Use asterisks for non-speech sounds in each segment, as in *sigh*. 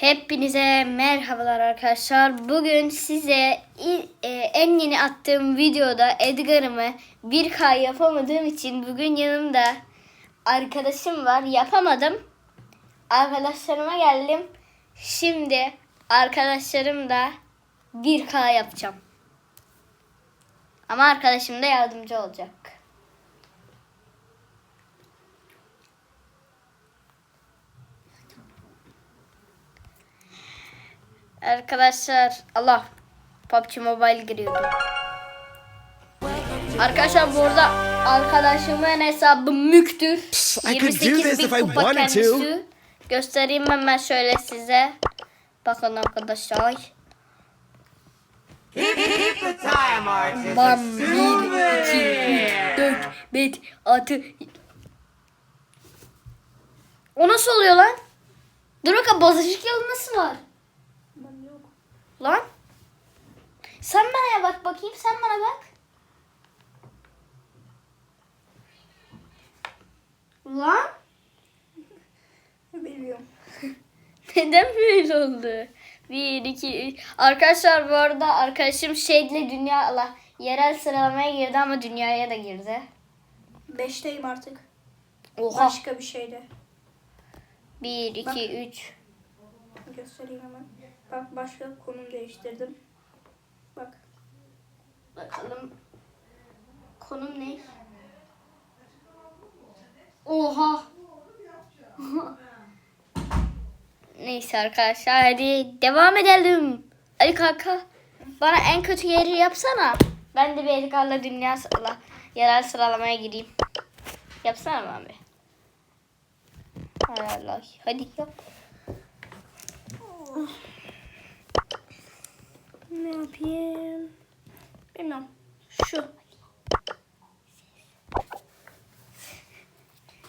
Hepinize merhabalar arkadaşlar. Bugün size e, en yeni attığım videoda Edgar'ımı 1K yapamadığım için bugün yanımda arkadaşım var. Yapamadım. Arkadaşlarıma geldim. Şimdi arkadaşlarım da 1K yapacağım. Ama arkadaşım da yardımcı olacak. Arkadaşlar Allah PUBG Mobile giriyordum. Arkadaşlar burada arkadaşımın hesabı müktür. This 28 bin kupa kendisi. Göstereyim hemen şöyle size. Bakın arkadaşlar. Bam 1, 2, 3, 4, 5, 6. O nasıl oluyor lan? Dur bakalım bozacık nasıl var? Lan. Sen bana bak bakayım. Sen bana bak. Lan. Bilmiyorum. *laughs* Neden böyle oldu? Bir, iki, üç. Arkadaşlar bu arada arkadaşım şeyle dünya Allah yerel sıralamaya girdi ama dünyaya da girdi. Beşteyim artık. Oha. Başka bir şeyde. Bir, iki, üç. Göstereyim hemen. Bak başka konum değiştirdim. Bak. Bakalım. Konum ne? Oha. *laughs* Neyse arkadaşlar hadi devam edelim. Ali kanka bana en kötü yeri yapsana. Ben de bir Edgar'la dünya sırala, yerel sıralamaya gireyim. Yapsana abi. Hay Allah. Hadi yap. Ne yapayım? Bilmiyorum. Şu.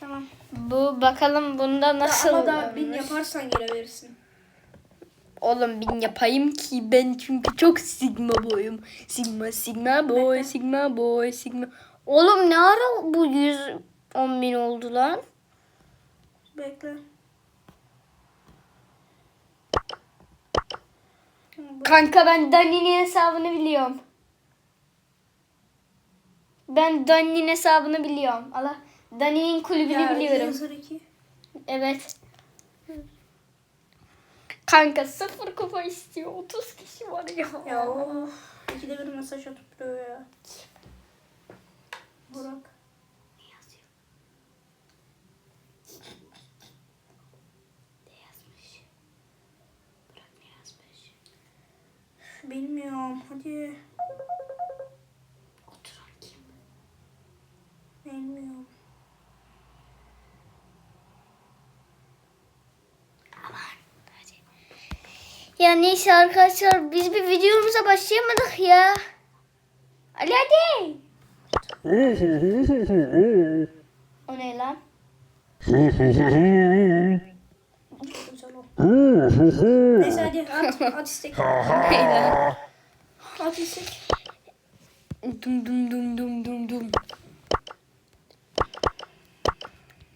Tamam. Bu bakalım bunda nasıl Ama da bin yaparsan geri verirsin. Oğlum bin yapayım ki ben çünkü çok sigma boyum. Sigma sigma boy sigma boy sigma. Oğlum ne ara bu 110 bin oldu lan? Bekle. Kanka ben Dani'nin hesabını biliyorum. Ben Dani'nin hesabını biliyorum. Allah Dani'nin kulübünü ya, biliyorum. İki. Evet. Kanka sıfır kupa istiyor. 30 kişi var ya. Ya of. İkide bir mesaj atıp duruyor ya. Bilmiyorum. Hadi. Oturan kim? Bilmiyorum. Aman hadi. Ya neyse arkadaşlar biz bir videomuza başlayamadık ya. Ali hadi. *laughs* O ne lan? Neyse hadi at. At istek. *laughs* Ne lan? At istek. Dum dum dum dum dum dum.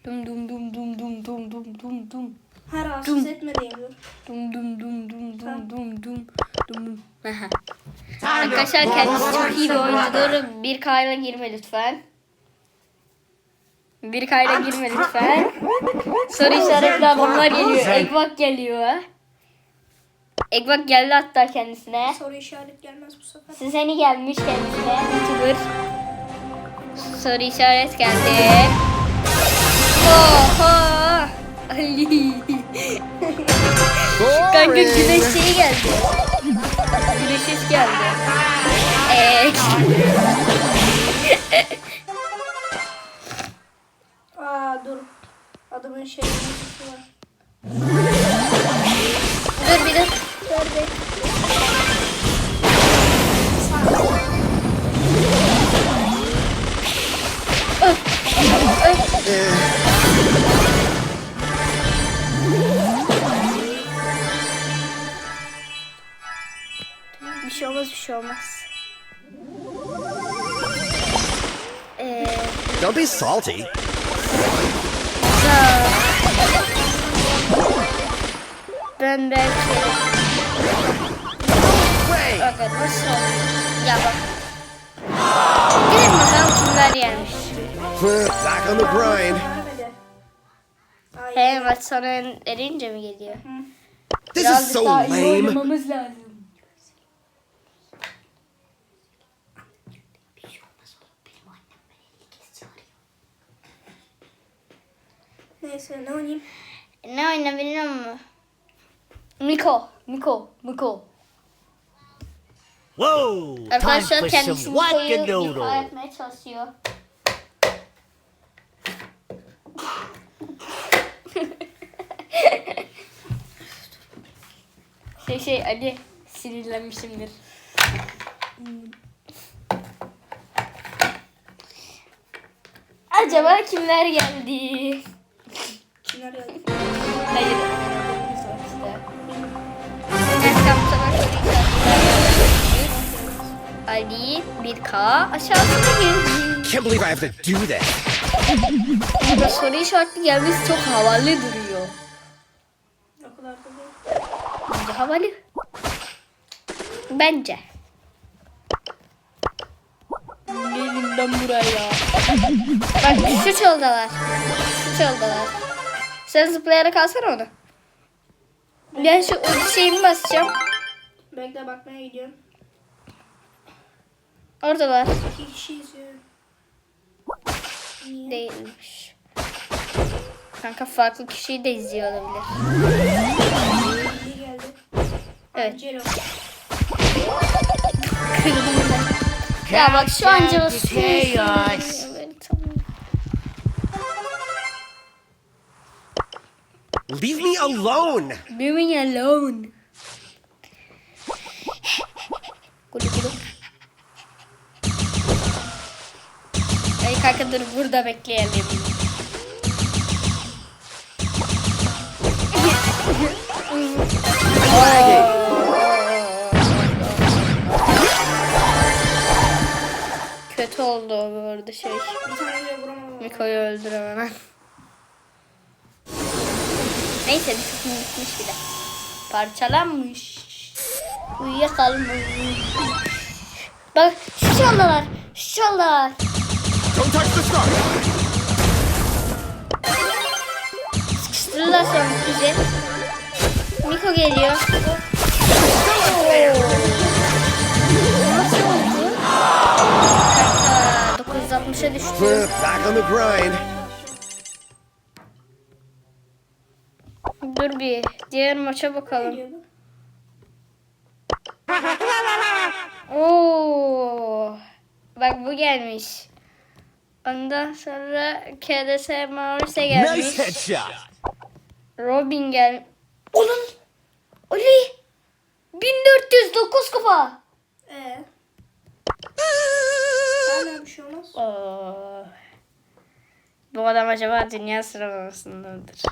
Dum dum dum dum dum dum dum dum dum. Her rahatsız etmediğim dur. Dum dum dum dum dum dum dum dum. Aha. Arkadaşlar kendisi çok iyi bir oyuncudur. Bir kayla girme lütfen. Bir kayla girme lütfen. Soru işaretli adamlar geliyor. Ekbak geliyor. Ekbak geldi hatta kendisine. Soru işaret gelmez bu sefer. Seni gelmiş kendisine. YouTuber. Soru işaret geldi. Oha. Ali. Kanka güneş şeyi geldi. Güneş ses geldi. Eee. *laughs* Aa dur. Adamın şey var. *laughs* dur bir dur. Dur be. Bir şey olmaz bir şey olmaz. Eee. Don't be salty. Ben belki... Bakın nasıl Ya bak. Gelin bakalım kimler gelmiş. Back on the grind. Vermedi. Ay. He maç sona erince mi geliyor? This is so lame. lazım. Neyse ne oynayayım? Ne oyna biliyor musun? Miko, Miko, Miko. Whoa! Time Arkadaşlar for kendisi Miko'yu ifa wackadoodle. etmeye çalışıyor. *laughs* şey şey Ali sinirlenmişimdir. Acaba kimler geldi? Kimler geldi? Hayır. Ali 1K aşağısına girdi. Can't believe I have to do that. Burada soru işaretli gelmesi çok havalı duruyor. O kadar da değil. Bence havalı. Bence. Gelin lan buraya. Bak şu çöldeler. Şu çöldeler. Sen zıplayarak alsana onu. Ben şu şeyimi basacağım. Bekle bakmaya gidiyorum. Oradalar. İki kişi izliyor. Niye? Değilmiş. Kanka farklı kişiyi de izliyor olabilir. Evet. Kırdım ben. Ya bak şu an tamam. Leave me alone. Leave me alone. Gulu gulu. Kanka burada bekleyelim. *laughs* Kötü oldu bu arada şey. Miko'yu öldüremem. Neyse bir kısmı bitmiş bile. Parçalanmış. Uyuyakalmış. Bak şu çaldılar. Şu çaldılar. Star. Sıkıştırırlar sonra bizi. Miko geliyor. Nasıl oldu? Kanka 960'a düştü. Back on the grind. Dur bir diğer maça bakalım. *laughs* Oo. Bak bu gelmiş. Ondan sonra KDS Maurice gelmiş. Nice headshot. Robin gel. Onun. Ali. 1409 kupa. Ee. Hala bir şey olmaz. Oo. Bu adam acaba dünya sıralamasındadır.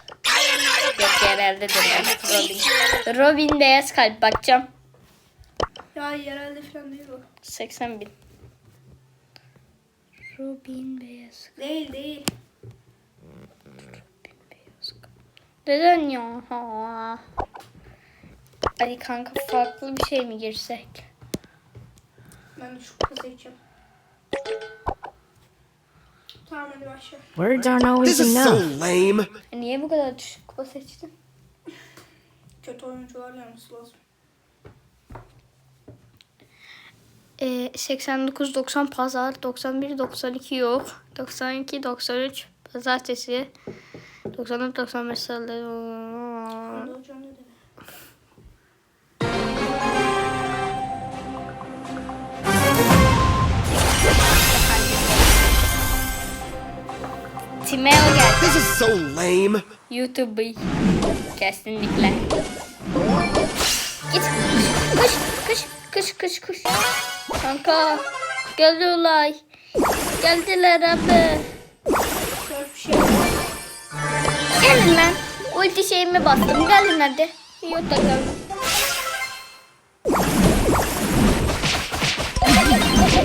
Yok yani. Robin. Robin beyaz kalp bakacağım. Ya yerelde falan değil bu. 80 bin. Robin beyaz Değil değil. Neden ya? Ha. Ali kanka farklı bir şey mi girsek? Ben şu kupa seçeceğim. Tamam hadi başla. Words aren't always This is so enough. lame. E Niye bu kadar düşük kupa seçtin? Kötü oyuncular gelmesi lazım. E, 89 90 pazar 91 92 yok. 92 93 pazartesi 94 95 salı. Timeo geldi. This is so lame. YouTube kesinlikle. Git. Kış kış kış kış kış. Kanka geliyorlar. Geldiler abi. Şey. Gelin lan. Ulti şeyimi bastım. Gelin hadi. Yok da gelin.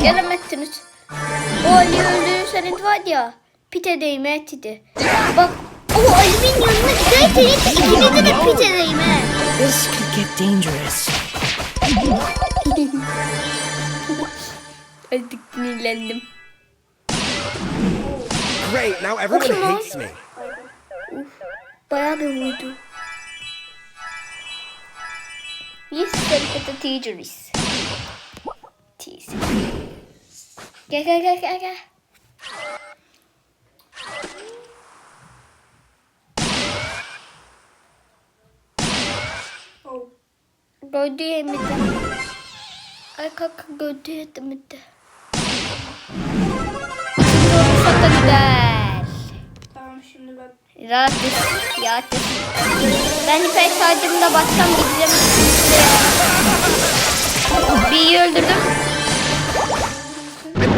Gelemezsiniz. O Ali öldürürseniz var ya. Pite değme etti. Bak o Ali'nin yanına giderseniz ikinizi de pite değme. This could get dangerous. *laughs* Azıcık sinirlendim. Great, now everyone on. hates me. Bayağı bir vurdu. Yes, the teachers. Teaser. Gel gel gel gel gel. Gördü yemedi. Ay kalk gördü yemedi. Çok da güzel. Tamam şimdi ben. Rahat et. Ben hiper şarjımda baksam gideceğim. Bir iyi öldürdüm.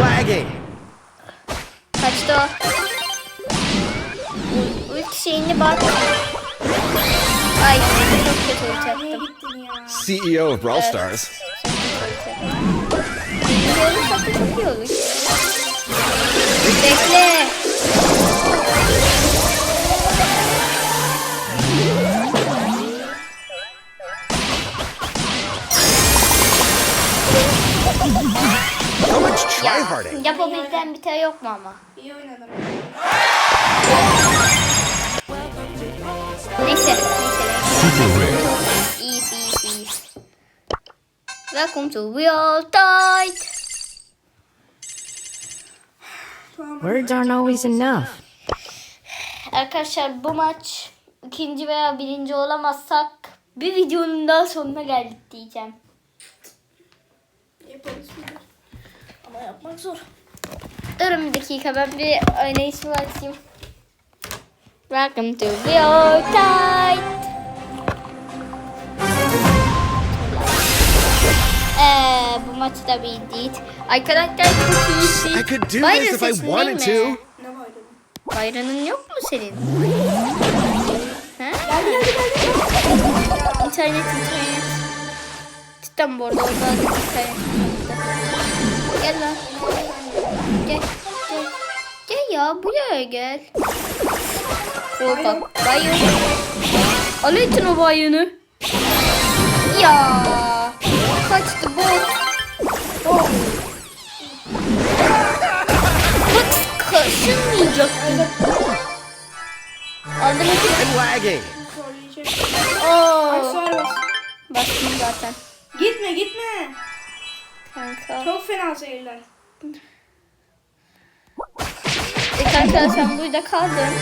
Lagging. Kaçtı o. Ulti şeyini bak. Ay çok kötü ulti attım. ya? CEO of Brawl Stars. İyi olur. Bekle. So much tryharding. Yapabildiğin bir şey yok mu ama? İyi oynadın. Neyse. Neyse. Super. Easy, easy, easy. Welcome to Real Tight. Words aren't always enough. Arkadaşlar bu maç ikinci veya birinci olamazsak bir videonun daha sonuna geldik diyeceğim. Yaparız Ama yapmak zor. Durun bir dakika ben bir oynayışımı açayım. Welcome to Real Tight. Eee bu maç da bildik. Arkadaşlar çok iyisin. I could do Bayram this if I wanted to. Bayranın yok mu senin? Ha? İnternet internet. Cidden bu arada orada internet. Gel lan. Gel. Gel. Gel ya buraya gel. Bak. Bayın. Al etin o bayını. Ya. Kaçtı bu. Kaşınmayacaktım. Aldım etin. I'm lagging. Zorlayacak. Oo. Aksesuar bas. Bastım zaten. Gitme gitme. Kanka. Çok fena seyirler. E kanka sen burada kaldın.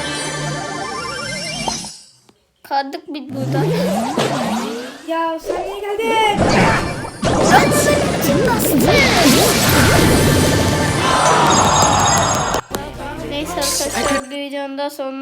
Kaldık biz burada. Ya sen niye geldin? Ben senin için bastım. Neyse arkadaşlar bir videonun daha sonuna